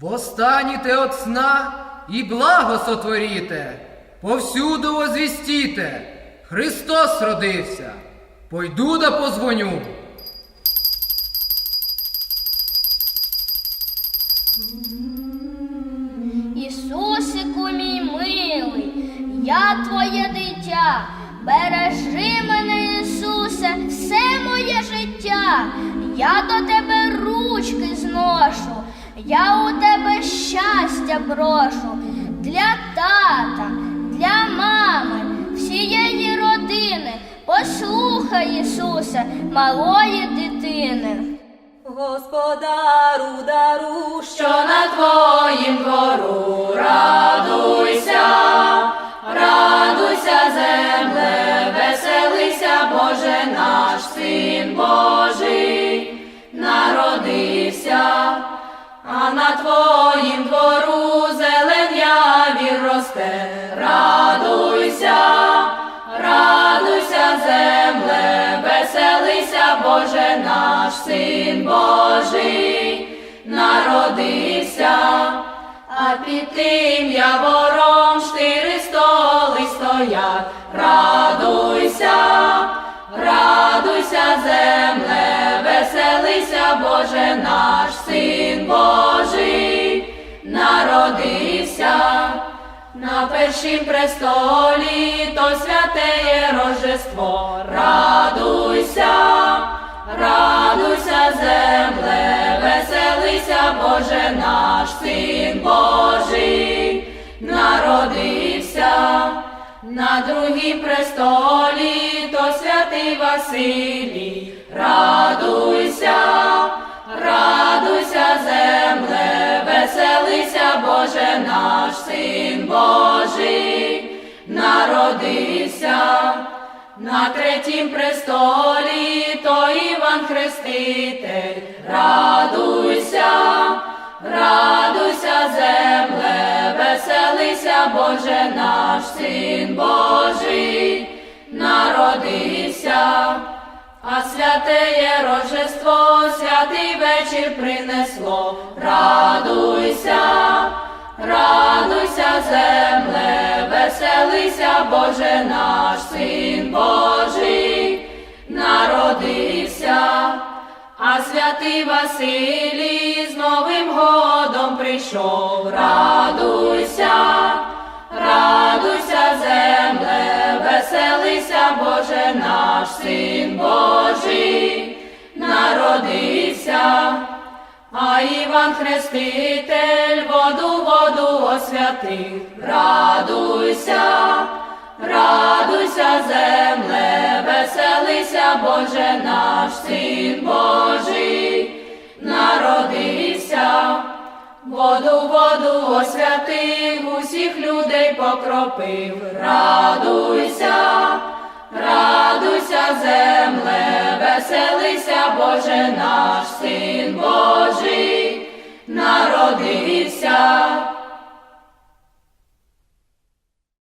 Востаніте от сна і благо сотворіте, повсюду возвістіте, Христос родився. Пойду да позвоню. Ісусику мій милий, я твоє дитя, бережи мене, Ісусе, все моє життя, я до тебе ручки зношу, я у тебе щастя прошу для тата, для мами, всієї родини. Послухай, Ісусе, малої дитини. Господару дару, що на твоїм двору твоїм двору зелень явір росте, радуйся, радуйся, земле, веселися, Боже наш син Божий, народився, а під тим явором штири столи стоять, радуйся, радуйся, земле, веселися, Боже На першім престолі то святеє Рождество, радуйся, радуйся, земле, веселися, Боже наш син Божий, народився. На другім престолі то святий Василій, радуйся, веселися, Боже наш син Божий, народився. На третім престолі то Іван Хреститель, радуйся, радуйся, земле, веселися, Боже наш син Божий, народився. А святеє Рождество, святий вечір принесло, радуйся, радуйся, земле, веселися, Боже наш син Божий, народився, а святий Василій з Новим годом прийшов, радуйся, радуйся, земле, веселися, Боже наш син Іван Хреститель воду, воду освятив, радуйся, радуйся, земле, веселися, Боже наш син Божий, народився. Воду, воду освятив, усіх людей покропив, радуйся, радуйся, земле, веселися, Боже наш син Божий, народився.